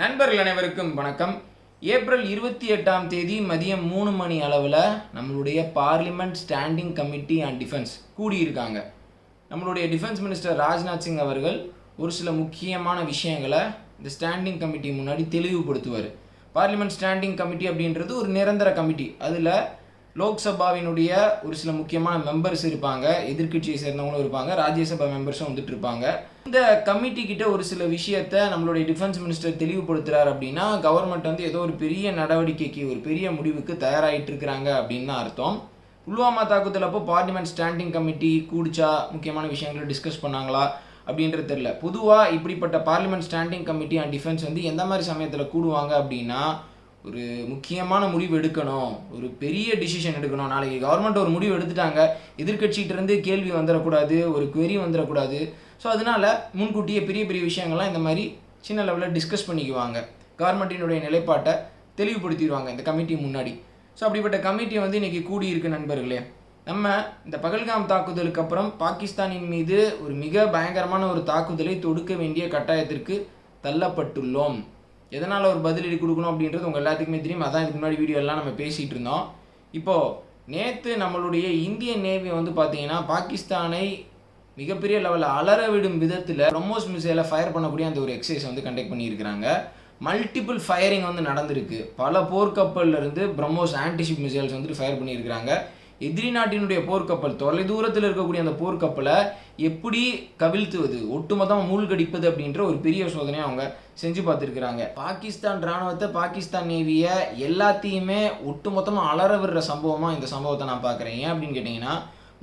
நண்பர்கள் அனைவருக்கும் வணக்கம். ஏப்ரல் இருபத்தி எட்டாம் தேதி மதியம் மூணு மணி அளவில் நம்மளுடைய parliament standing committee and defence கூடியிருக்காங்க. நம்மளுடைய டிஃபென்ஸ் மினிஸ்டர் ராஜ்நாத் சிங் அவர்கள் ஒரு சில முக்கியமான விஷயங்களை இந்த ஸ்டாண்டிங் கமிட்டி முன்னாடி தெளிவுபடுத்துவார். பார்லிமெண்ட் ஸ்டாண்டிங் கமிட்டி அப்படின்றது ஒரு நிரந்தர கமிட்டி. அதில் லோக்சபாவினுடைய ஒரு சில முக்கியமான மெம்பர்ஸ் இருப்பாங்க. எதிர்க்கட்சியை சேர்ந்தவங்களும் இருப்பாங்க. ராஜ்யசபா மெம்பர்ஸும் வந்துட்டு இருப்பாங்க. இந்த கமிட்டி கிட்ட ஒரு சில விஷயத்த நம்மளுடைய டிஃபென்ஸ் மினிஸ்டர் தெளிவுபடுத்துறாரு அப்படின்னா கவர்மெண்ட் வந்து ஏதோ ஒரு பெரிய நடவடிக்கைக்கு ஒரு பெரிய முடிவுக்கு தயாராகிட்டு இருக்கிறாங்க அப்படின்னு தான் அர்த்தம். புல்வாமா தாக்குதல் அப்போ பார்லிமெண்ட் ஸ்டாண்டிங் கமிட்டி கூடிச்சா முக்கியமான விஷயங்களை டிஸ்கஸ் பண்ணாங்களா அப்படின்றது தெரியல. பொதுவாக இப்படிப்பட்ட parliament standing committee and defence வந்து எந்த மாதிரி சமயத்தில் கூடுவாங்க அப்படின்னா ஒரு முக்கியமான முடிவு எடுக்கணும் ஒரு பெரிய டிசிஷன் எடுக்கணும். நாளைக்கு கவர்மெண்ட் ஒரு முடிவு எடுத்துட்டாங்க எதிர்கட்சிகிட்டேருந்து கேள்வி வந்துடக்கூடாது ஒரு குவெரி வந்துடக்கூடாது ஸோ அதனால் முன்கூட்டியே பெரிய பெரிய விஷயங்கள்லாம் இந்த மாதிரி சின்ன லெவலில் டிஸ்கஸ் பண்ணிக்குவாங்க. கவர்மெண்ட்டினுடைய நிலைப்பாட்டை தெளிவுபடுத்திடுவாங்க இந்த கமிட்டி முன்னாடி. ஸோ அப்படிப்பட்ட கமிட்டி வந்து இன்றைக்கி கூடியிருக்கு நண்பர்களே. நம்ம இந்த பகல்காம் தாக்குதலுக்கு அப்புறம் பாகிஸ்தானின் மீது ஒரு மிக பயங்கரமான ஒரு தாக்குதலை தொடுக்க வேண்டிய கட்டாயத்திற்கு தள்ளப்பட்டுள்ளோம். எதனால் ஒரு பதிலடி கொடுக்கணும் அப்படின்றது உங்கள் எல்லாத்துக்குமே தெரியும். அதான் இதுக்கு முன்னாடி வீடியோ எல்லாம் நம்ம பேசிகிட்டு இருந்தோம். இப்போது நேற்று நம்மளுடைய இந்திய நேவி வந்து பார்த்தீங்கன்னா பாகிஸ்தானை மிகப்பெரிய லெவலில் அலற விடும் விதத்தில் பிரம்மோஸ் மிசைலை ஃபயர் பண்ணக்கூடிய அந்த ஒரு எக்ஸசைஸ் வந்து கண்டக்ட் பண்ணியிருக்கிறாங்க. மல்டிபிள் ஃபயரிங் வந்து நடந்திருக்கு. பல போர்க்கப்பல்ல இருந்து பிரம்மோஸ் ஆன்டிஷிப் மிசைல்ஸ் வந்துட்டு ஃபயர் பண்ணியிருக்கிறாங்க. எதிரி நாட்டினுடைய போர்க்கப்பல் தொலை தூரத்தில் இருக்கக்கூடிய அந்த போர்க்கப்பலை எப்படி கவிழ்த்துவது ஒட்டுமொத்தமாக மூழ்கடிப்பது அப்படின்ற ஒரு பெரிய சோதனையை அவங்க செஞ்சு பார்த்துருக்குறாங்க. பாகிஸ்தான் ராணுவத்தை பாகிஸ்தான் நேவியை எல்லாத்தையுமே ஒட்டுமொத்தமாக அலற விடுற சம்பவமாக இந்த சம்பவத்தை நான் பார்க்குறேன். ஏன் அப்படின்னு கேட்டிங்கன்னா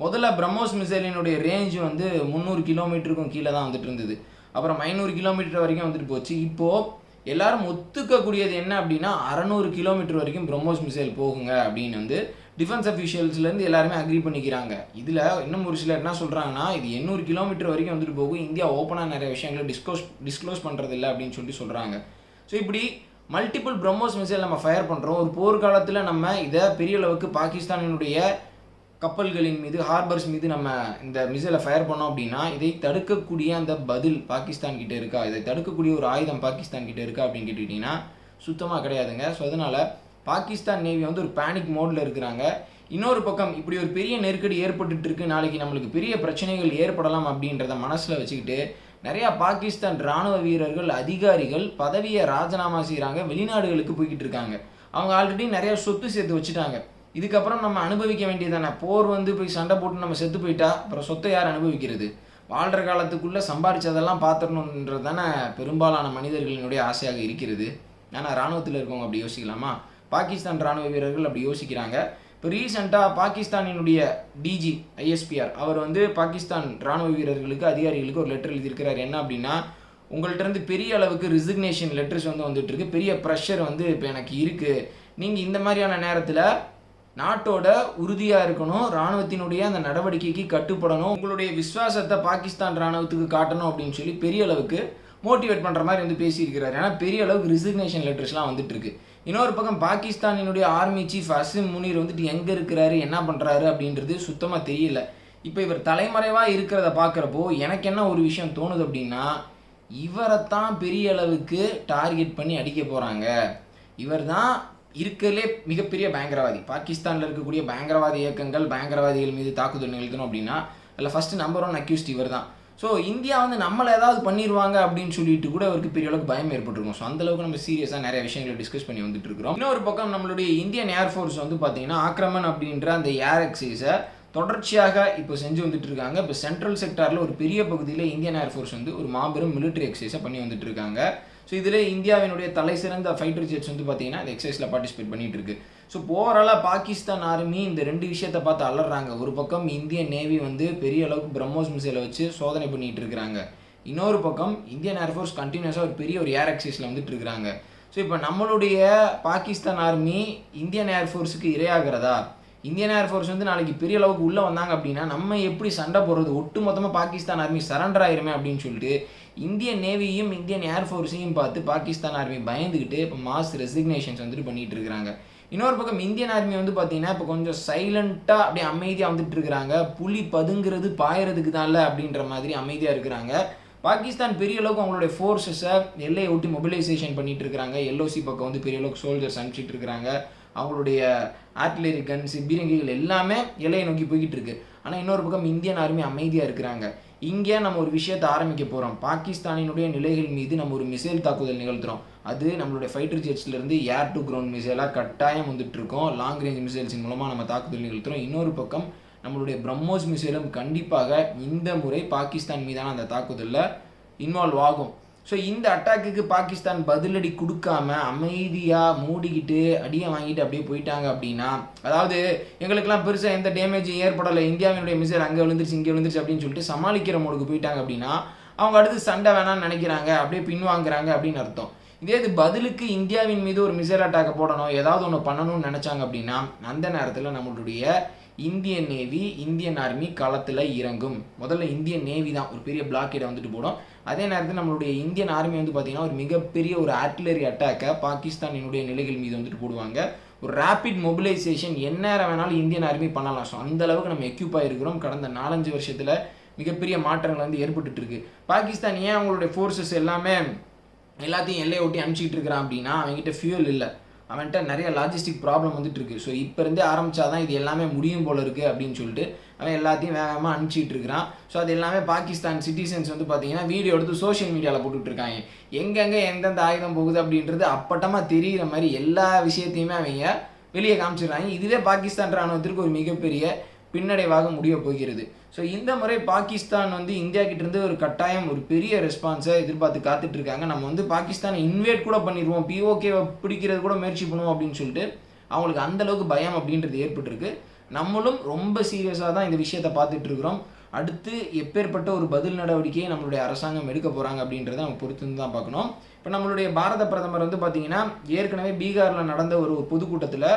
முதல்ல பிரம்மோஸ் மிசைலினுடைய ரேஞ்ச் வந்து முந்நூறு கிலோமீட்டருக்கும் கீழே தான் வந்துட்டு இருந்தது. அப்புறம் ஐநூறு கிலோமீட்டர் வரைக்கும் வந்துட்டு போச்சு. இப்போது எல்லாரும் ஒத்துக்கக்கூடியது என்ன அப்படின்னா அறநூறு கிலோமீட்டர் வரைக்கும் பிரம்மோஸ் மிசைல் போகுங்க அப்படின்னு வந்து டிஃபென்ஸ் அஃபிஷியல்ஸ்லேருந்து எல்லாருமே அக்ரி பண்ணிக்கிறாங்க. இதில் இன்னும் ஒரு சிலர் என்ன சொல்கிறாங்கன்னா இது எண்ணூறு கிலோமீட்டர் வரைக்கும் வந்துட்டு போகும். இந்தியா ஓப்பனாக நிறைய விஷயங்களை டிஸ்க்ளோஸ் டிஸ்க்ளோஸ் பண்ணுறதில்ல அப்படின்னு சொல்லி சொல்கிறாங்க ஸோ இப்படி மல்டிபிள் பிரம்மோஸ் மிசைல் நம்ம ஃபயர் பண்ணுறோம் ஒரு போர்க்காலத்தில் நம்ம இதை பெரிய அளவுக்கு பாகிஸ்தானினுடைய கப்பல்களின் மீது ஹார்பர்ஸ் மீது நம்ம இந்த மிசைலை ஃபயர் பண்ணோம் அப்படின்னா இதை தடுக்கக்கூடிய அந்த பதில் பாகிஸ்தான் கிட்டே இருக்கா? இதை தடுக்கக்கூடிய ஒரு ஆயுதம் பாகிஸ்தான் கிட்ட இருக்கா அப்படின்னு கேட்டுக்கிட்டிங்கன்னா சுத்தமாக கிடையாதுங்க. ஸோ அதனால் பாகிஸ்தான் நேவி வந்து ஒரு பேனிக் மோடில் இருக்கிறாங்க. இன்னொரு பக்கம் இப்படி ஒரு பெரிய நெருக்கடி ஏற்பட்டுட்டு இருக்கு. நாளைக்கு நம்மளுக்கு பெரிய பிரச்சனைகள் ஏற்படலாம் அப்படின்றத மனசில் வச்சுக்கிட்டு நிறையா பாகிஸ்தான் ராணுவ வீரர்கள் அதிகாரிகள் பதவியை ராஜினாமா செய்கிறாங்க வெளிநாடுகளுக்கு போய்கிட்டு இருக்காங்க. அவங்க ஆல்ரெடி நிறையா சொத்து சேர்த்து வச்சுட்டாங்க. இதுக்கப்புறம் நம்ம அனுபவிக்க வேண்டியதானே போர் வந்து போய் சண்டை போட்டு நம்ம செத்து போயிட்டா அப்புறம் சொத்தை யார் அனுபவிக்கிறது? வாழ்கிற காலத்துக்குள்ளே சம்பாரித்ததெல்லாம் பார்த்துடணுன்றது தானே பெரும்பாலான மனிதர்களினுடைய ஆசையாக இருக்கிறது. ஆனால் இராணுவத்தில் இருக்கவங்க அப்படி யோசிக்கலாமா? பாகிஸ்தான் ராணுவ வீரர்கள் அப்படி யோசிக்கிறாங்க. இப்போ ரீசெண்டாக பாகிஸ்தானினுடைய டிஜி ஐஎஸ்பிஆர் அவர் வந்து பாகிஸ்தான் ராணுவ வீரர்களுக்கு அதிகாரிகளுக்கு ஒரு லெட்டர் எழுதியிருக்கிறார். என்ன அப்படின்னா உங்கள்கிட்ட இருந்து பெரிய அளவுக்கு ரிசிக்னேஷன் லெட்டர்ஸ் வந்து வந்துட்டு இருக்கு. பெரிய ப்ரெஷர் வந்து இப்போ எனக்கு இருக்குது நீங்கள் இந்த மாதிரியான நேரத்தில் நாட்டோட உறுதியாக இருக்கணும் இராணுவத்தினுடைய அந்த நடவடிக்கைக்கு கட்டுப்படணும் உங்களுடைய விசுவாசத்தை பாகிஸ்தான் இராணுவத்துக்கு காட்டணும் அப்படின்னு சொல்லி பெரிய அளவுக்கு மோட்டிவேட் பண்ணுற மாதிரி வந்து பேசியிருக்கிறாரு. ஏன்னா பெரிய அளவுக்கு ரிசிக்னேஷன் லெட்டர்ஸ்லாம் வந்துட்டு இருக்கு இன்னொரு பக்கம் பாகிஸ்தானினுடைய ஆர்மி சீஃப் அசிம் முனீர் வந்துட்டு எங்கே இருக்கிறாரு என்ன பண்ணுறாரு அப்படின்றது சுத்தமாக தெரியல. இப்போ இவர் தலைமறைவாக இருக்கிறத பார்க்குறப்போ எனக்கு என்ன ஒரு விஷயம் தோணுது அப்படின்னா இவரைத்தான் பெரிய அளவுக்கு டார்கெட் பண்ணி அடிக்க போகிறாங்க இவர் தான் இருக்கிறதுலே மிகப்பெரிய பயங்கரவாதி. பாகிஸ்தானில் இருக்கக்கூடிய பயங்கரவாத இயக்கங்கள் பயங்கரவாதிகள் மீது தாக்குதல் நிகழ்த்தணும் அப்படின்னா அதில் ஃபஸ்ட்டு நம்பர் ஒன் அக்யூஸ்ட் இவர் தான் ஸோ இந்தியா வந்து நம்மளை ஏதாவது பண்ணிடுவாங்க அப்படின்னு சொல்லிட்டு கூட அவருக்கு பெரிய அளவுக்கு பயம் ஏற்பட்டிருக்கும். ஸோ அந்தளவுக்கு நம்ம சீரியஸாக நிறைய விஷயங்களை டிஸ்கஸ் பண்ணி வந்துட்டு இருக்கிறோம். இன்னொரு பக்கம் நம்மளுடைய இந்தியன் ஏர்ஃபோர்ஸ் வந்து பார்த்தீங்கன்னா ஆக்ரமன் அப்படின்ற அந்த ஏர் எக்ஸைஸை தொடர்ச்சியாக இப்போ செஞ்சு வந்துட்டு இருக்காங்க. இப்போ சென்ட்ரல் செக்டாரில் ஒரு பெரிய பகுதியில் இந்தியன் ஏர்ஃபோர்ஸ் வந்து ஒரு மாபெரும் மிலிட்டரி எக்ஸசைஸை பண்ணி வந்துட்டு இருக்காங்க. ஸோ இதில் இந்தியாவினுடைய தலை சிறந்த ஃபைட்டர் ஜெட்ஸ் வந்து பார்த்தீங்கன்னா இந்த எக்ஸசைஸில் பார்ட்டிசிபேட் பண்ணிட்டு இருக்கு. ஸோ ஓவராலாக பாகிஸ்தான் ஆர்மி இந்த ரெண்டு விஷயத்தை பார்த்து அலறாங்க. ஒரு பக்கம் இந்திய நேவி வந்து பெரிய அளவுக்கு பிரம்மோஸ் மிசைலை வச்சு சோதனை பண்ணிட்டு இருக்கிறாங்க. இன்னொரு பக்கம் இந்தியன் ஏர்ஃபோர்ஸ் கண்டினியூஸாக ஒரு பெரிய ஒரு ஏர் எக்ஸைஸில் வந்துட்டு இருக்கிறாங்க. ஸோ இப்போ நம்மளுடைய பாகிஸ்தான் ஆர்மி இந்தியன் ஏர்ஃபோர்ஸுக்கு இரையாகிறதா? இந்தியன் ஏர்ஃபோர்ஸ் வந்து நாளைக்கு பெரிய அளவுக்கு உள்ளே வந்தாங்க அப்படின்னா நம்ம எப்படி சண்டை போடுறது? ஒட்டு மொத்தமாக பாகிஸ்தான் ஆர்மி சரண்டர் ஆயிருமே அப்படின்னு சொல்லிட்டு இந்தியன் நேவியும் இந்தியன் ஏர்ஃபோர்ஸையும் பார்த்து பாகிஸ்தான் ஆர்மி பயந்துக்கிட்டு இப்போ மாஸ் ரெசிக்னேஷன்ஸ் வந்துட்டு பண்ணிட்டு இருக்கிறாங்க. இன்னொரு பக்கம் இந்தியன் ஆர்மி வந்து பார்த்தீங்கன்னா இப்போ கொஞ்சம் சைலண்ட்டாக அப்படியே அமைதியாக வந்துட்டு இருக்கிறாங்க. புலி பதுங்கிறது பாயறதுக்கு தான்ல அப்படின்ற மாதிரி அமைதியாக இருக்கிறாங்க. பாகிஸ்தான் பெரிய அளவுக்கு அவங்களுடைய ஃபோர்ஸஸை எல்லையை ஒட்டி மொபிலைசேஷன் பண்ணிட்டு இருக்கிறாங்க. எல்ஓசி பக்கம் வந்து பெரிய அளவுக்கு சோல்ஜர்ஸ் அனுப்பிச்சிட்டு இருக்கிறாங்க. அவங்களுடைய ஆர்டிலரி கன்ஸ் பீரங்கிகள் எல்லாமே எல்லையை நோக்கி போய்கிட்டு இருக்கு. ஆனால் இன்னொரு பக்கம் இந்தியன் ஆர்மி அமைதியாக இருக்கிறாங்க. இங்கே நம்ம ஒரு விஷயத்தை ஆரம்பிக்க போகிறோம் பாகிஸ்தானினுடைய நிலைகள் மீது நம்ம ஒரு மிசைல் தாக்குதல் நிகழ்த்துறோம். அது நம்மளுடைய ஃபைட்டர் ஜெட்ஸ்லேருந்து ஏர் டு கிரவுண்ட் மிசைலாக கட்டாயம் வந்துட்டு இருக்கோம். லாங் ரேஞ்ச் மிசைல்ஸின் மூலமாக நம்ம தாக்குதல் நிகழ்த்துறோம். இன்னொரு பக்கம் நம்மளுடைய பிரம்மோஸ் மிசைலும் கண்டிப்பாக இந்த முறை பாகிஸ்தான் மீதான அந்த தாக்குதலில் இன்வால்வ் ஆகும். ஸோ இந்த அட்டாக்குக்கு பாகிஸ்தான் பதிலடி கொடுக்காம அமைதியாக மூடிக்கிட்டு அடியை வாங்கிட்டு அப்படியே போயிட்டாங்க அப்படின்னா அதாவது எங்களுக்கெல்லாம் பெருசாக எந்த டேமேஜும் ஏற்படலை. இந்தியாவினுடைய மிசைல் அங்கே விழுந்துருச்சு இங்கே விழுந்துருச்சு அப்படின்னு சொல்லிட்டு சமாளிக்கிற மோடுக்கு போயிட்டாங்க அப்படின்னா அவங்க அடுத்து சண்டை வேணாம்னு நினைக்கிறாங்க அப்படியே பின்வாங்குறாங்க அப்படின்னு அர்த்தம். இதே இது பதிலுக்கு இந்தியாவின் மீது ஒரு மிசைல் அட்டாக்கை போடணும் ஏதாவது ஒன்று பண்ணணும்னு நினச்சாங்க அப்படின்னா அந்த நேரத்தில் நம்மளுடைய இந்தியன் நேவி இந்தியன் ஆர்மி களத்தில் இறங்கும். முதல்ல இந்தியன் நேவி தான் ஒரு பெரிய பிளாக்கெட்டை வந்துட்டு போடும். அதே நேரத்தில் நம்மளுடைய இந்தியன் ஆர்மி வந்து பார்த்திங்கன்னா ஒரு மிகப்பெரிய ஒரு ஆர்டிலரி அட்டாக்கை பாகிஸ்தானினுடைய நிலைகள் மீது வந்துட்டு போடுவாங்க. ஒரு ரேபிட் மொபிலைசேஷன் எந்நேரம் வேணாலும் இந்தியன் ஆர்மி பண்ணலாம். ஸோ அந்தளவுக்கு நம்ம எக்யூப் ஆகிருக்கிறோம் கடந்த நாலஞ்சு வருஷத்தில் மிகப்பெரிய மாற்றங்கள் வந்து ஏற்பட்டுட்டு இருக்கு. பாகிஸ்தான் ஏன் அவங்களுடைய ஃபோர்ஸஸ் எல்லாமே எல்லாத்தையும் எல்லையை ஒட்டி அனுப்பிச்சிக்கிட்டு இருக்கிறான் அப்படின்னா அவங்ககிட்ட ஃபியூல் இல்லை. அவன்கிட்ட நிறைய லாஜிஸ்டிக் ப்ராப்ளம் வந்துட்டு இருக்கு ஸோ இப்போ இருந்தே ஆரம்பிச்சாதான் இது எல்லாமே முடியும் போல இருக்கு அப்படின்னு சொல்லிட்டு அவன் எல்லாத்தையும் வேகமாக அனுப்பிச்சிட்டு இருக்கிறான். ஸோ அது எல்லாமே பாகிஸ்தான் சிட்டிசன்ஸ் வந்து பார்த்தீங்கன்னா வீடியோ எடுத்து சோஷியல் மீடியாவில் போட்டுட்டு இருக்காங்க. எங்கெங்கே எந்தெந்த ஆயுதம் போகுது அப்படின்றது அப்பட்டமாக தெரிகிற மாதிரி எல்லா விஷயத்தையுமே அவங்க வெளியே காமிச்சிடுறாங்க. இதுவே பாகிஸ்தான் ராணுவத்திற்கு ஒரு மிகப்பெரிய பின்னடைவாக முடிய போகிறது. ஸோ இந்த முறை பாகிஸ்தான் வந்து இந்தியா கிட்டேருந்து ஒரு கட்டாயம் ஒரு பெரிய ரெஸ்பான்ஸை எதிர்பார்த்து காத்துட்டு இருக்காங்க. நம்ம வந்து பாகிஸ்தானை இன்வேட் கூட பண்ணிடுவோம் பிஓகேவை பிடிக்கிறது கூட முயற்சி பண்ணுவோம் அப்படின்னு சொல்லிட்டு அவங்களுக்கு அந்த அளவுக்கு பயம் அப்படின்றது ஏற்பட்டிருக்கு. நம்மளும் ரொம்ப சீரியஸாக தான் இந்த விஷயத்தை பார்த்துட்டு இருக்கிறோம். அடுத்து எப்பேற்பட்ட ஒரு பதில் நடவடிக்கையை நம்மளுடைய அரசாங்கம் எடுக்க போகிறாங்க அப்படின்றத நம்ம பொறுத்து தான் பார்க்கணும். இப்போ நம்மளுடைய பாரத பிரதமர் வந்து பார்த்தீங்கன்னா ஏற்கனவே பீகாரில் நடந்த ஒரு பொதுக்கூட்டத்தில்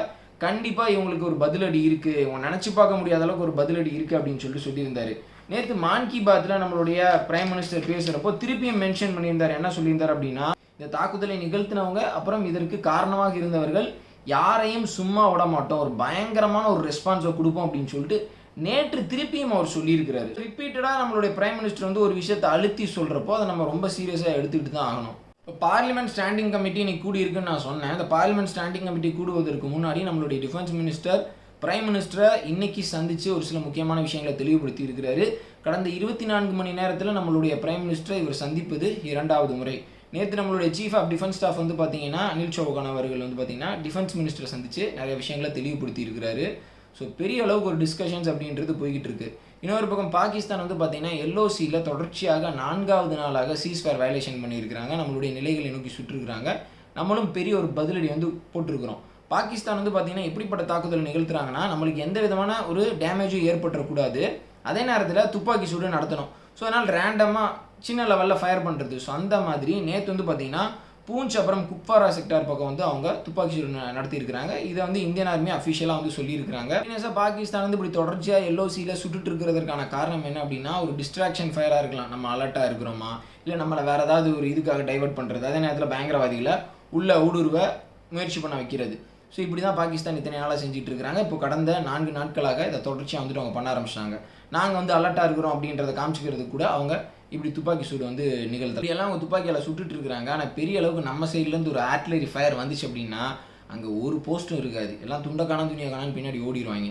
கண்டிப்பாக இவங்களுக்கு ஒரு பதிலடி இருக்குது இவங்க நினச்சி பார்க்க முடியாத அளவுக்கு ஒரு பதிலடி இருக்குது அப்படின்னு சொல்லிட்டு சொல்லியிருந்தாரு. நேற்று மான் கி பாத்தில் நம்மளுடைய பிரைம் மினிஸ்டர் பேசுகிறப்போ திருப்பியும் மென்ஷன் பண்ணியிருந்தார். என்ன சொல்லியிருந்தார் அப்படின்னா இந்த தாக்குதலை நிகழ்த்தினவங்க அப்புறம் இதற்கு காரணமாக இருந்தவர்கள் யாரையும் சும்மா விட மாட்டோம். ஒரு பயங்கரமான ஒரு ரெஸ்பான்ஸை கொடுப்போம் அப்படின்னு சொல்லிட்டு நேற்று திருப்பியும் அவர் சொல்லியிருக்கிறாரு. ரிப்பீட்டடாக நம்மளுடைய பிரைம் மினிஸ்டர் வந்து ஒரு விஷயத்தை அழுத்தி சொல்கிறப்போ அதை நம்ம ரொம்ப சீரியஸாக எடுத்துக்கிட்டு தான் ஆகணும். இப்போ பார்லிமெண்ட் ஸ்டாண்டிங் கமிட்டி இன்னைக்கு கூடி இருக்குன்னு நான் சொன்னேன். இந்த பார்லிமெண்ட் ஸ்டாண்டிங் கமிட்டி கூடுவதற்கு முன்னாடி நம்மளுடைய டிஃபென்ஸ் மினிஸ்டர் பிரைம் மினிஸ்டரை இன்னைக்கு சந்தித்து ஒரு சில முக்கியமான விஷயங்களை தெளிவுபடுத்தி இருக்கிறாரு. கடந்த இருபத்தி நான்கு மணி நேரத்தில் நம்மளுடைய பிரைம் மினிஸ்டரை இவர் சந்திப்பது இரண்டாவது முறை. நேற்று நம்மளுடைய சீஃப் ஆஃப் டிஃபென்ஸ் ஸ்டாஃப் வந்து பார்த்தீங்கன்னா அனில் சௌகான் அவர்கள் வந்து பார்த்தீங்கன்னா டிஃபென்ஸ் மினிஸ்டரை சந்தித்து நிறைய விஷயங்களை தெளிவுபடுத்தி இருக்கிறாரு. ஸோ பெரிய அளவுக்கு ஒரு டிஸ்கஷன்ஸ் அப்படின்றது போய்கிட்டு இருக்குது இன்னொரு பக்கம் பாகிஸ்தான் வந்து பார்த்தீங்கன்னா எல்ஓசியில் தொடர்ச்சியாக நான்காவது நாளாக சீஸ்ஃபயர் வயலேஷன் பண்ணியிருக்கிறாங்க. நம்மளுடைய நிலைகளை நோக்கி சுற்றிருக்கிறாங்க. நம்மளும் பெரிய ஒரு பதிலடி வந்து போட்டிருக்கிறோம். பாகிஸ்தான் வந்து பார்த்தீங்கன்னா எப்படிப்பட்ட தாக்குதல் நிகழ்த்துறாங்கன்னா நம்மளுக்கு எந்த விதமான ஒரு டேமேஜும் ஏற்பட்டுறக்கூடாது. அதே நேரத்தில் துப்பாக்கி சூடு நடத்தணும். ஸோ அதனால் ரேண்டமாக சின்ன லெவலில் ஃபயர் பண்ணுறது ஸோ அந்த மாதிரி நேற்று வந்து பார்த்தீங்கன்னா பூஞ்ச் அப்புறம் குப்வாரா செக்டார் பக்கம் வந்து அவங்க துப்பாக்கி சூடு நடத்தியிருக்கிறாங்க. இதை வந்து இந்தியன் ஆர்மி அஃபிஷியலாக வந்து சொல்லியிருக்கிறாங்க. கண்டினியூஸாக பாகிஸ்தான் வந்து இப்படி தொடர்ச்சியாக எல்ஓசியில் சுட்டுட்டு இருக்கிறதுக்கான காரணம் என்ன அப்படின்னா ஒரு டிஸ்ட்ராக்ஷன் ஃபயராக இருக்கலாம். நம்ம அலர்ட்டாக இருக்கிறோமா? இல்லை நம்மளை வேறு ஏதாவது ஒரு இதுக்காக டைவர்ட் பண்ணுறது அதே நேரத்தில் பயங்கரவாதிகளை உள்ள ஊடுருவ முயற்சி பண்ண வைக்கிறது. ஸோ இப்படி தான் பாகிஸ்தான் இத்தனை நாளாக செஞ்சுட்டு இருக்கிறாங்க. இப்போ கடந்த நான்கு நாட்களாக இதை தொடர்ச்சியாக வந்துட்டு அவங்க பண்ண ஆரம்பிச்சிட்டாங்க. நாங்கள் வந்து அலர்ட்டாக இருக்கிறோம் அப்படின்றத காமிச்சிக்கிறது கூட அவங்க இப்படி துப்பாக்கி சூடு வந்து நிகழ்த்து எல்லாம் அவங்க துப்பாக்கியால் சுட்டுட்டு இருக்கிறாங்க. ஆனால் பெரிய அளவுக்கு நம்ம சைட்லேருந்து ஒரு ஆர்ட்லரி ஃபயர் வந்துச்சு அப்படின்னா அங்கே ஒரு போஸ்ட்டும் இருக்காது. எல்லாம் துண்டை காணாம துணியை காணான்னு பின்னாடி ஓடிடுவாங்க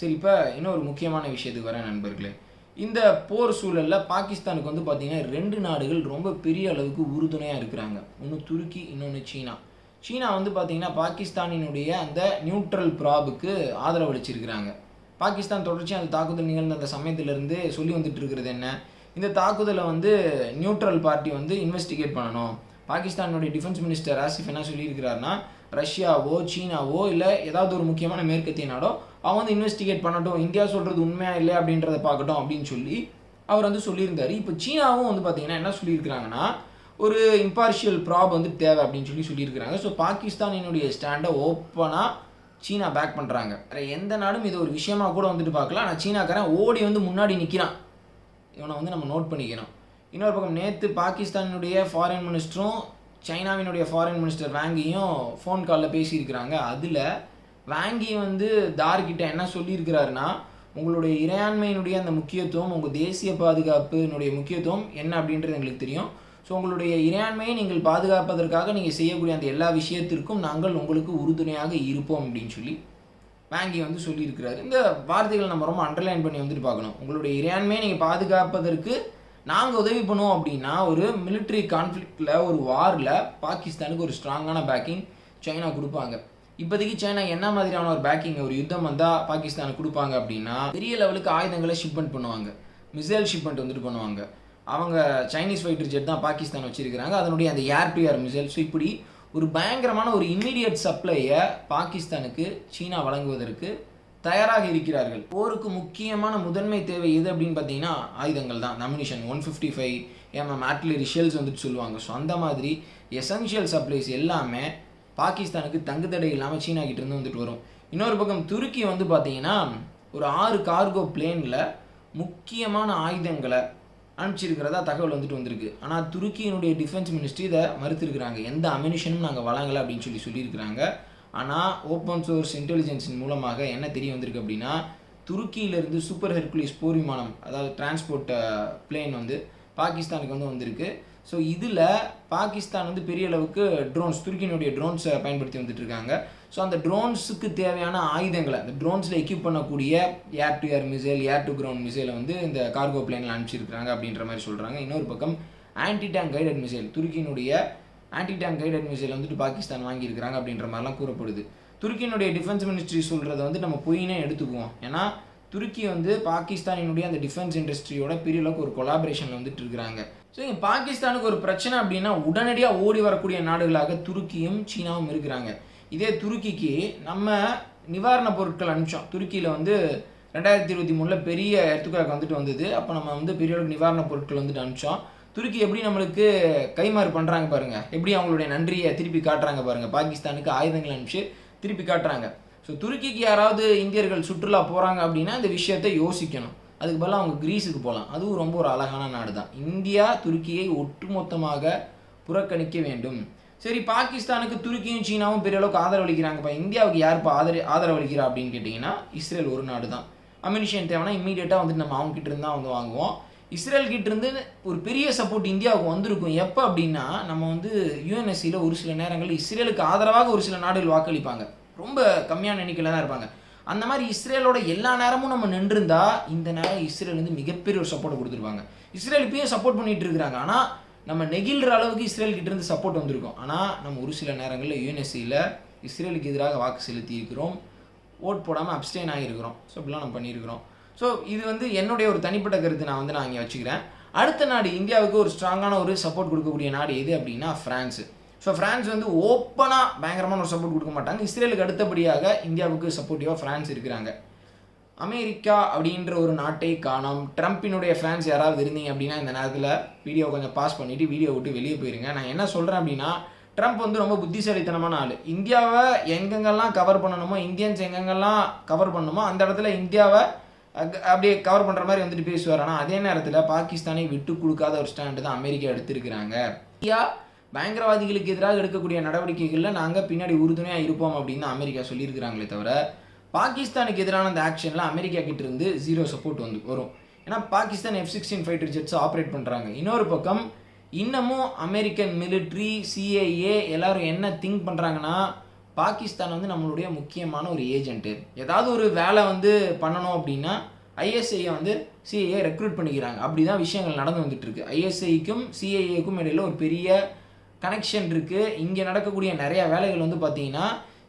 சரி இப்போ இன்னொரு முக்கியமான விஷயத்துக்கு வரேன் நண்பர்களே. இந்த போர் சூழலில் பாகிஸ்தானுக்கு வந்து பார்த்தீங்கன்னா ரெண்டு நாடுகள் ரொம்ப பெரிய அளவுக்கு உறுதுணையாக இருக்கிறாங்க. ஒன்று துருக்கி இன்னொன்று சீனா. சீனா வந்து பார்த்தீங்கன்னா பாகிஸ்தானினுடைய அந்த நியூட்ரல் ப்ராபுக்கு ஆதரவு அளிச்சிருக்கிறாங்க பாகிஸ்தான் தொடர்ச்சியாக அந்த தாக்குதல் நிகழ்ந்த அந்த சமயத்திலிருந்து சொல்லி வந்துட்டு இருக்கிறது என்ன? இந்த தாக்குதலை வந்து நியூட்ரல் பார்ட்டி வந்து இன்வெஸ்டிகேட் பண்ணணும். பாகிஸ்தானுடைய டிஃபென்ஸ் மினிஸ்டர் ஆசிஃப் என்ன சொல்லியிருக்கிறாருன்னா ரஷ்யாவோ சீனாவோ இல்லை ஏதாவது ஒரு முக்கியமான மேற்கத்திய நாடோ அவங்க வந்து இன்வெஸ்டிகேட் பண்ணட்டும். இந்தியா சொல்கிறது உண்மையா இல்லை அப்படின்றத பார்க்கட்டும் அப்படின்னு சொல்லி அவர் வந்து சொல்லியிருந்தார். இப்போ சீனாவும் வந்து பார்த்தீங்கன்னா என்ன சொல்லியிருக்கிறாங்கன்னா ஒரு இம்பார்ஷியல் ப்ராப் வந்து தேவை அப்படின்னு சொல்லி சொல்லியிருக்கிறாங்க. ஸோ பாகிஸ்தானினுடைய ஸ்டாண்டை ஓப்பனாக சீனா பேக் பண்ணுறாங்க எந்த நாடும் இது ஒரு விஷயமா கூட வந்துட்டு பார்க்கலாம். ஆனால் சீனாக்காரன் ஓடி வந்து முன்னாடி நிற்கிறான் இவனை வந்து நம்ம நோட் பண்ணிக்கணும். இன்னொரு பக்கம் நேற்று பாகிஸ்தானுடைய ஃபாரின் மினிஸ்டரும் சைனாவினுடைய ஃபாரின் மினிஸ்டர் வேங்கியும் ஃபோன் காலில் பேசியிருக்கிறாங்க. அதில் வாங்கி வந்து தார்கிட்ட என்ன சொல்லியிருக்கிறாருன்னா உங்களுடைய இறையாண்மையினுடைய அந்த முக்கியத்துவம் உங்கள் தேசிய பாதுகாப்பினுடைய முக்கியத்துவம் என்ன அப்படின்றது எங்களுக்கு தெரியும். ஸோ உங்களுடைய இறையாண்மையை நீங்கள் பாதுகாப்பதற்காக நீங்கள் செய்யக்கூடிய அந்த எல்லா விஷயத்திற்கும் நாங்கள் உங்களுக்கு உறுதுணையாக இருப்போம் அப்படின்னு சொல்லி வாங்கி வந்து சொல்லியிருக்கிறாரு. இந்த வார்த்தைகளை நம்ம ரொம்ப அண்டர்லைன் பண்ணி வந்துட்டு பார்க்கணும். உங்களுடைய இறையாண்மையை நீங்கள் பாதுகாப்பதற்கு நாங்கள் உதவி பண்ணுவோம் அப்படின்னா ஒரு மிலிட்ரி கான்ஃப்ளிக்டில் ஒரு வாரில் பாகிஸ்தானுக்கு ஒரு ஸ்ட்ராங்கான பேக்கிங் சைனா கொடுப்பாங்க. இப்போதைக்கு சைனா என்ன மாதிரியான ஒரு பேக்கிங் ஒரு யுத்தம் வந்தால் பாகிஸ்தானுக்கு கொடுப்பாங்க அப்படின்னா பெரிய லெவலுக்கு ஆயுதங்களை ஷிப்மெண்ட் பண்ணுவாங்க. மிசைல் ஷிப்மெண்ட் வந்துட்டு பண்ணுவாங்க. அவங்க சைனீஸ் ஃபைட்டர் ஜெட் தான் பாகிஸ்தான் வச்சுருக்கிறாங்க. அதனுடைய அந்த ஏர் டு ஏர் மிசைல்ஸ் இப்படி ஒரு பயங்கரமான ஒரு இம்மிடியட் சப்ளையை பாகிஸ்தானுக்கு சீனா வழங்குவதற்கு தயாராக இருக்கிறார்கள். போருக்கு முக்கியமான முதன்மை தேவை எது அப்படின்னு பார்த்தீங்கன்னா ஆயுதங்கள் தான். நமினிஷன் ஒன் ஃபிஃப்டி ஃபைவ் ஏமா ஆர்டிலரி ஷெல்ஸ் வந்துட்டு சொல்லுவாங்க. ஸோ அந்த மாதிரி எசென்ஷியல் சப்ளைஸ் எல்லாமே பாகிஸ்தானுக்கு தங்குதடை இல்லாமல் சீனா கிட்டேருந்து வந்துட்டு வரும். இன்னொரு பக்கம் துருக்கி வந்து பார்த்தீங்கன்னா ஒரு ஆறு கார்கோ பிளேனில் முக்கியமான ஆயுதங்களை அனுப்பிச்சிருக்கிறதா தகவல் வந்துட்டு வந்திருக்கு. ஆனால் துருக்கியினுடைய டிஃபென்ஸ் மினிஸ்ட்ரி இதை மறுத்திருக்கிறாங்க. எந்த அமினிஷனும் நாங்கள் வழங்கலை அப்படின்னு சொல்லி சொல்லியிருக்கிறாங்க. ஆனால் ஓப்பன் சோர்ஸ் இன்டெலிஜென்ஸின் மூலமாக என்ன தெரிய வந்திருக்கு அப்படின்னா துருக்கியிலிருந்து சூப்பர் ஹெர்குலிஸ் போர் விமானம் அதாவது டிரான்ஸ்போர்ட் பிளேன் வந்து பாகிஸ்தானுக்கு வந்து வந்திருக்கு. ஸோ இதில் பாகிஸ்தான் வந்து பெரிய அளவுக்கு ட்ரோன்ஸ் துருக்கியினுடைய ட்ரோன்ஸை பயன்படுத்தி வந்துட்டு இருக்காங்க. ஸோ அந்த ட்ரோன்ஸுக்கு தேவையான ஆயுதங்களை அந்த ட்ரோன்ஸில் எக்யூப் பண்ணக்கூடிய air to air missile air to ground மிசைலை வந்து இந்த கார்கோ பிளேனில் அனுப்பிச்சிருக்காங்க அப்படின்ற மாதிரி சொல்கிறாங்க இன்னொரு பக்கம் ஆன்டி டேங்க் கைடட் மிசைல் துருக்கியினுடைய ஆன்டி டேங்க் கைடட் மிசைல் வந்துட்டு பாகிஸ்தான் வாங்கியிருக்கிறாங்க அப்படின்ற மாதிரிலாம் கூறப்படுது. துருக்கியினுடைய டிஃபென்ஸ் மினிஸ்ட்ரி சொல்கிறத வந்து நம்ம பொய்னே எடுத்துக்குவோம். ஏன்னா துருக்கி வந்து பாகிஸ்தானினுடைய அந்த டிஃபென்ஸ் இண்டஸ்ட்ரியோட பெரிய அளவுக்கு ஒரு கொலாபரேஷனில் வந்துட்டு இருக்கிறாங்க. ஸோ இங்கே பாகிஸ்தானுக்கு ஒரு பிரச்சனை அப்படின்னா உடனடியாக ஓடி வரக்கூடிய நாடுகளாக துருக்கியும் சீனாவும் இருக்கிறாங்க. இதே துருக்கிக்கு நம்ம நிவாரணப் பொருட்கள் அனுப்பிச்சோம். துருக்கியில் வந்து ரெண்டாயிரத்தி இருபத்தி மூணில் பெரிய எர்த்துக்காக வந்துட்டு வந்தது. அப்போ நம்ம வந்து பெரிய அளவுக்கு நிவாரணப் பொருட்கள் வந்துட்டு அனுப்பிச்சோம். துருக்கி எப்படி நம்மளுக்கு கைமாறு பண்ணுறாங்க பாருங்க. எப்படி அவங்களுடைய நன்றியை திருப்பி காட்டுறாங்க பாருங்கள் பாகிஸ்தானுக்கு ஆயுதங்கள் அனுப்பிச்சு திருப்பி காட்டுறாங்க. ஸோ துருக்கிக்கு யாராவது இந்தியர்கள் சுற்றுலா போகிறாங்க அப்படின்னா இந்த விஷயத்தை யோசிக்கணும். அதுக்கு பதிலாக அவங்க கிரீஸுக்கு போகலாம் அதுவும் ரொம்ப ஒரு அழகான நாடு தான் இந்தியா துருக்கியை ஒட்டுமொத்தமாக புறக்கணிக்க வேண்டும். சரி பாகிஸ்தானுக்கு துருக்கியும் சீனாவும் பெரிய அளவுக்கு ஆதரவளிக்கிறாங்கப்பா இந்தியாவுக்கு யாருப்பா ஆதர ஆதரவளிக்கிறா அப்படின்னு கேட்டிங்கன்னா இஸ்ரேல் ஒரு நாடு தான். அமினிஷன் தேவைன்னா இம்மீடியட்டாக வந்துட்டு நம்ம அவங்க கிட்ட வந்து வாங்குவோம். இஸ்ரேல் இருந்து ஒரு பெரிய சப்போர்ட் இந்தியாவுக்கு வந்திருக்கும். எப்போ அப்படின்னா நம்ம வந்து யூஎன்எஸ்சியில் ஒரு சில நேரங்களில் இஸ்ரேலுக்கு ஆதரவாக ஒரு சில நாடுகள் வாக்களிப்பாங்க. ரொம்ப கம்மியான எண்ணிக்கையில் தான் இருப்பாங்க. அந்த மாதிரி இஸ்ரேலோட எல்லா நேரமும் நம்ம நின்றுருந்தா இந்த நேரம் இஸ்ரேல் வந்து மிகப்பெரிய ஒரு சப்போர்ட் கொடுத்துருப்பாங்க. இஸ்ரேல் இப்பயும் சப்போர்ட் பண்ணிகிட்டு இருக்கிறாங்க. ஆனால் நம்ம நெகிழ்கிற அளவுக்கு இஸ்ரேல் இருந்து சப்போர்ட் வந்திருக்கும். ஆனால் நம்ம ஒரு சில நேரங்களில் யூஎன்எஸ்சியில் இஸ்ரேலுக்கு எதிராக வாக்கு செலுத்தி இருக்கிறோம். ஓட் போடாமல் அப்ஸ்டெயின் ஆகியிருக்கிறோம். ஸோ இப்படிலாம் நம்ம பண்ணியிருக்கிறோம். ஸோ இது வந்து என்னுடைய ஒரு தனிப்பட்ட கருத்து நான் வந்து நான் இங்கே வச்சுக்கிறேன். அடுத்த நாடு இந்தியாவுக்கு ஒரு ஸ்ட்ராங்கான ஒரு சப்போர்ட் கொடுக்கக்கூடிய நாடு எது அப்படின்னா ஃப்ரான்ஸு ஸோ ஃப்ரான்ஸ் வந்து ஓப்பனாக பயங்கரமான ஒரு சப்போர்ட் கொடுக்க மாட்டாங்க. இஸ்ரேலுக்கு அடுத்தபடியாக இந்தியாவுக்கு சப்போர்ட்டிவாக ஃப்ரான்ஸ் இருக்கிறாங்க. அமெரிக்கா அப்படின்ற ஒரு நாட்டை காணோம். ட்ரம்ப்பினுடைய ஃபேன்ஸ் யாராவது இருந்தீங்க அப்படின்னா இந்த நேரத்தில் வீடியோ கொஞ்சம் பாஸ் பண்ணிவிட்டு வீடியோ விட்டு வெளியே போயிருங்க. நான் என்ன சொல்கிறேன் அப்படின்னா ட்ரம்ப் வந்து ரொம்ப புத்திசாலித்தனமான ஆள். இந்தியாவை எங்கெங்கெல்லாம் கவர் பண்ணணுமோ இந்தியன்ஸ் எங்கெங்கெல்லாம் கவர் பண்ணணுமோ அந்த இடத்துல இந்தியாவை அப்படியே கவர் பண்ணுற மாதிரி வந்துட்டு பேசுவார். ஆனால் அதே நேரத்தில் பாகிஸ்தானை விட்டு கொடுக்காத ஒரு ஸ்டாண்டு தான் அமெரிக்கா எடுத்திருக்கிறாங்க. இந்தியா பயங்கரவாதிகளுக்கு எதிராக எடுக்கக்கூடிய நடவடிக்கைகளில் நாங்கள் பின்னாடி உறுதுணையாக இருப்போம் அப்படின்னு அமெரிக்கா சொல்லியிருக்கிறாங்களே தவிர பாகிஸ்தானுக்கு எதிரான அந்த ஆக்ஷனில் அமெரிக்கா கிட்ட இருந்து ஜீரோ சப்போர்ட் வந்து வரும். ஏன்னா Pakistan F sixteen fighter jets operate பண்ணுறாங்க இன்னொரு பக்கம் இன்னமும் அமெரிக்கன் மிலிட்ரி சிஐஏ எல்லாரும் என்ன திங்க் பண்ணுறாங்கன்னா பாகிஸ்தான் வந்து நம்மளுடைய முக்கியமான ஒரு ஏஜென்ட்டு ஏதாவது ஒரு வேலை வந்து பண்ணணும் அப்படின்னா ஐஎஸ்ஐயை வந்து சிஐஏ ரெக்ரூட் பண்ணிக்கிறாங்க. அப்படி தான் விஷயங்கள் நடந்து வந்துட்டுருக்கு. ஐஎஸ்ஐக்கும் சிஐஏக்கும் இடையில ஒரு பெரிய கனெக்ஷன் இருக்குது இங்கே நடக்கக்கூடிய நிறைய வேலைகள் வந்து பார்த்தீங்கன்னா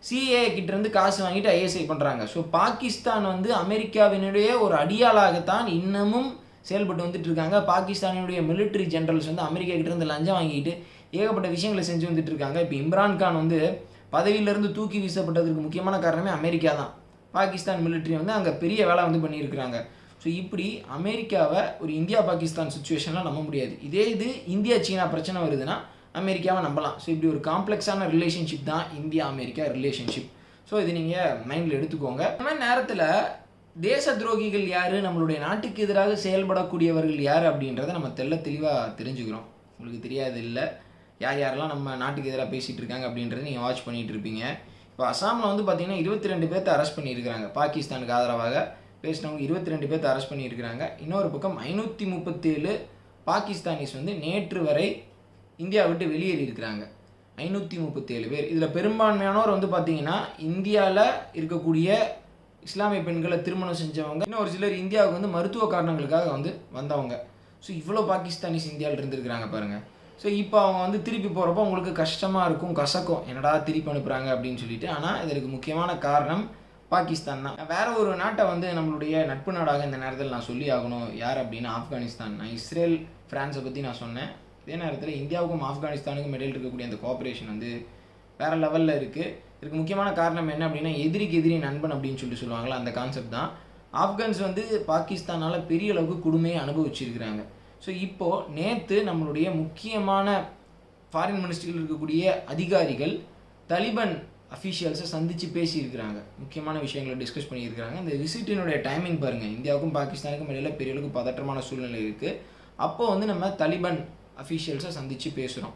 சிஏ கிட்டேருந்து காசு வாங்கிட்டு ஐஎஸ்ஐ பண்ணுறாங்க ஸோ பாகிஸ்தான் வந்து அமெரிக்காவினுடைய ஒரு அடியாளாகத்தான் இன்னமும் செயல்பட்டு வந்துட்டு இருக்காங்க. பாகிஸ்தானினுடைய மிலிட்ரி ஜென்ரல்ஸ் வந்து அமெரிக்கா கிட்டேருந்து லஞ்சம் வாங்கிட்டு ஏகப்பட்ட விஷயங்களை செஞ்சு வந்துட்டு இருக்காங்க. இப்போ இம்ரான்கான் வந்து பதவியிலிருந்து தூக்கி வீசப்பட்டதுக்கு முக்கியமான காரணமே அமெரிக்கா தான். பாகிஸ்தான் மிலிட்ரி வந்து அங்கே பெரிய வேலை வந்து பண்ணியிருக்கிறாங்க. ஸோ இப்படி அமெரிக்காவை ஒரு இந்தியா பாகிஸ்தான் சுச்சுவேஷன்லாம் நம்ப முடியாது. இதே இது இந்தியா சீனா பிரச்சனை வருதுன்னா அமெரிக்காவை நம்பலாம். ஸோ இப்படி ஒரு காம்ப்ளெக்ஸான ரிலேஷன்ஷிப் தான் இந்தியா அமெரிக்கா ரிலேஷன்ஷிப் ஸோ இது நீங்கள் மைண்டில் எடுத்துக்கோங்க. இந்த மாதிரி நேரத்தில் தேச துரோகிகள் யார்? நம்மளுடைய நாட்டுக்கு எதிராக செயல்படக்கூடியவர்கள் யார் அப்படின்றத நம்ம தெள்ள தெளிவாக தெரிஞ்சுக்கிறோம். உங்களுக்கு தெரியாது இல்லை. யார் யாரெல்லாம் நம்ம நாட்டுக்கு எதிராக பேசிகிட்டு இருக்காங்க அப்படின்றத நீங்கள் வாட்ச் பண்ணிகிட்டு இருப்பீங்க. இப்போ அசாமில் வந்து பார்த்திங்கன்னா இருபத்தி ரெண்டு பேர்த்த அரெஸ்ட் பண்ணியிருக்கிறாங்க. பாகிஸ்தானுக்கு ஆதரவாக பேசினவங்க இருபத்தி ரெண்டு பேர்த்த அரெஸ்ட் பண்ணியிருக்கிறாங்க. இன்னொரு பக்கம் ஐநூற்றி முப்பத்தேழு பாகிஸ்தானிஸ் வந்து நேற்று வரை இந்தியா விட்டு வெளியேறி இருக்கிறாங்க. ஐநூற்றி முப்பத்தேழு பேர். இதில் பெரும்பான்மையானோர் வந்து பார்த்தீங்கன்னா இந்தியாவில் இருக்கக்கூடிய இஸ்லாமிய பெண்களை திருமணம் செஞ்சவங்க இன்னும் ஒரு சிலர் இந்தியாவுக்கு வந்து மருத்துவ காரணங்களுக்காக வந்து வந்தவங்க. ஸோ இவ்வளோ பாகிஸ்தானிஸ் இந்தியாவில் இருந்திருக்கிறாங்க பாருங்கள் ஸோ இப்போ அவங்க வந்து திருப்பி போகிறப்போ உங்களுக்கு கஷ்டமாக இருக்கும் கசக்கும். என்னடா திருப்பி அனுப்புகிறாங்க அப்படின்னு சொல்லிட்டு ஆனால் இதற்கு முக்கியமான காரணம் பாகிஸ்தான் தான். வேறு ஒரு நாட்டை வந்து நம்மளுடைய நட்பு நாடாக இந்த நேரத்தில் நான் சொல்லி ஆகணும். யார் அப்படின்னா ஆப்கானிஸ்தான். நான் இஸ்ரேல் ஃப்ரான்ஸை பற்றி நான் சொன்னேன். இதே நேரத்தில் இந்தியாவுக்கும் ஆப்கானிஸ்தானுக்கும் இடையில் இருக்கக்கூடிய அந்த கோஆப்ரேஷன் வந்து வேறு லெவலில் இருக்குது இதுக்கு முக்கியமான காரணம் என்ன அப்படின்னா எதிரிக்கு எதிரி நண்பன் அப்படின்னு சொல்லி சொல்லுவாங்களா அந்த கான்செப்ட் தான். ஆப்கான்ஸ் வந்து பாகிஸ்தானால் பெரிய அளவுக்கு கொடுமையை அனுபவிச்சிருக்கிறாங்க. ஸோ இப்போது நேற்று நம்மளுடைய முக்கியமான ஃபாரின் மினிஸ்ட்ரியில் இருக்கக்கூடிய அதிகாரிகள் தலிபன் அஃபீஷியல்ஸை சந்தித்து பேசியிருக்கிறாங்க. முக்கியமான விஷயங்களை டிஸ்கஸ் பண்ணியிருக்கிறாங்க. இந்த விசிட்டினுடைய டைமிங் பாருங்கள் இந்தியாவுக்கும் பாகிஸ்தானுக்கும் இடையில பெரிய அளவுக்கு பதற்றமான சூழ்நிலை இருக்குது அப்போது வந்து நம்ம தலிபன் அஃபீஷியல்ஸை சந்தித்து பேசுகிறோம்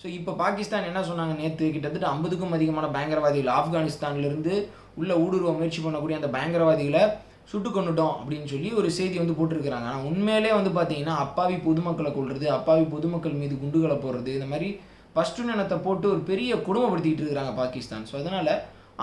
ஸோ இப்போ பாகிஸ்தான் என்ன சொன்னாங்க நேற்று கிட்டத்தட்ட ஐம்பதுக்கும் அதிகமான பயங்கரவாதிகள் ஆப்கானிஸ்தான்லேருந்து உள்ள ஊடுருவ முயற்சி பண்ணக்கூடிய அந்த பயங்கரவாதிகளை சுட்டு கொண்டுட்டோம் அப்படின்னு சொல்லி ஒரு செய்தி வந்து போட்டிருக்கிறாங்க. ஆனால் உண்மையிலே வந்து பார்த்தீங்கன்னா அப்பாவி பொதுமக்களை கொள்வது அப்பாவி பொதுமக்கள் மீது குண்டுகளை போடுறது இந்த மாதிரி ஃபஸ்ட்டு நினத்தை போட்டு ஒரு பெரிய குடும்பப்படுத்திக்கிட்டு இருக்கிறாங்க பாகிஸ்தான். ஸோ அதனால்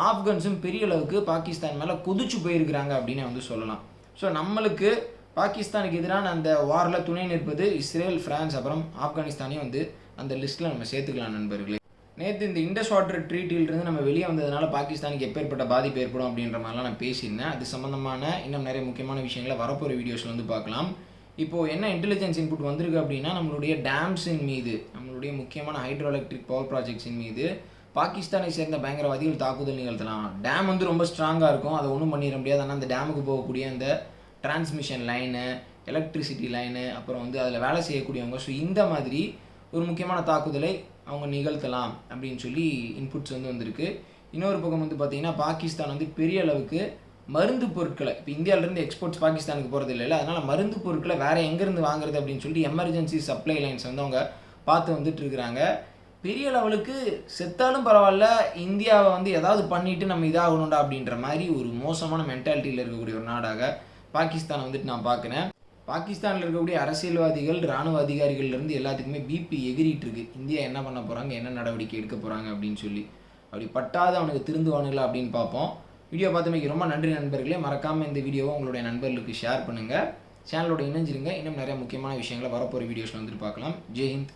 ஆப்கன்ஸும் பெரிய அளவுக்கு பாகிஸ்தான் மேலே கொதிச்சு போயிருக்கிறாங்க அப்படின்னு வந்து சொல்லலாம். ஸோ நம்மளுக்கு பாகிஸ்தானுக்கு எதிரான அந்த வாரில் துணை நிற்பது இஸ்ரேல் ஃப்ரான்ஸ் அப்புறம் ஆப்கானிஸ்தானையும் வந்து அந்த லிஸ்ட்டில் நம்ம சேர்த்துக்கலாம் நண்பர்களே. நேற்று இந்த இண்டஸ் வாட்டர் ட்ரீட்டிலிருந்து நம்ம வெளியே வந்ததுனால பாகிஸ்தானுக்கு எப்பேற்பட்ட பாதிப்பு ஏற்படும் அப்படின்ற மாதிரிலாம் நான் பேசியிருந்தேன். அது சம்மந்தமான இன்னும் நிறைய முக்கியமான விஷயங்களை வரப்போகிற வீடியோஸில் வந்து பார்க்கலாம். இப்போது என்ன இன்டெலிஜென்ஸ் இன்புட் வந்திருக்கு அப்படின்னா நம்மளுடைய டேம்ஸின் மீது நம்மளுடைய முக்கியமான ஹைட்ரோ எலக்ட்ரிக் பவர் ப்ராஜெக்ட்ஸின் மீது பாகிஸ்தானை சேர்ந்த பயங்கரவாதிகள் தாக்குதல் நிகழ்த்தலாம். டேம் வந்து ரொம்ப ஸ்ட்ராங்காக இருக்கும். அதை ஒன்றும் பண்ணிட முடியாது. ஆனால் அந்த டேமுக்கு போகக்கூடிய அந்த டிரான்ஸ்மிஷன் லைனு எலக்ட்ரிசிட்டி லைனு அப்புறம் வந்து அதில் வேலை செய்யக்கூடியவங்க. ஸோ இந்த மாதிரி ஒரு முக்கியமான தாக்குதலை அவங்க நிகழ்த்தலாம் அப்படின்னு சொல்லி இன்புட்ஸ் வந்து வந்திருக்கு. இன்னொரு பக்கம் வந்து பார்த்தீங்கன்னா பாகிஸ்தான் வந்து பெரிய அளவுக்கு மருந்து பொருட்களை இப்போ இந்தியாவிலேருந்து எக்ஸ்போர்ட்ஸ் பாகிஸ்தானுக்கு போகிறது இல்லை அதனால் மருந்து பொருட்களை வேறு எங்கேருந்து வாங்குறது அப்படின்னு சொல்லி எமர்ஜென்சி சப்ளை லைன்ஸ் வந்து அவங்க பார்த்து வந்துட்டு இருக்கிறாங்க. பெரிய லெவலுக்கு செத்தாலும் பரவாயில்ல இந்தியாவை வந்து ஏதாவது பண்ணிட்டு நம்ம இதாகணும்டா அப்படின்ற மாதிரி ஒரு மோசமான மென்டாலிட்டியில் இருக்கக்கூடிய ஒரு நாடாக பாகிஸ்தான் வந்துட்டு நான் பார்க்குறேன். பாகிஸ்தானில் இருக்கக்கூடிய அரசியல்வாதிகள் இராணுவ அதிகாரிகள்லேருந்து எல்லாத்துக்குமே பிபி எகிரிட்டு இருக்கு. இந்தியா என்ன பண்ண போகிறாங்க என்ன நடவடிக்கை எடுக்க போகிறாங்க அப்படின்னு சொல்லி. அப்படி பட்டாத அவனுக்கு திருந்துவானுங்களா அப்படின்னு பார்ப்போம். வீடியோ பார்த்தமைக்கு ரொம்ப நன்றி நண்பர்களே. மறக்காமல் இந்த வீடியோவை உங்களுடைய நண்பர்களுக்கு ஷேர் பண்ணுங்கள் சேனலோட இணைஞ்சிருங்க. இன்னும் நிறைய முக்கியமான விஷயங்களை வரப்போகிற வீடியோஸில் வந்துட்டு பார்க்கலாம். ஜெய்ஹிந்த்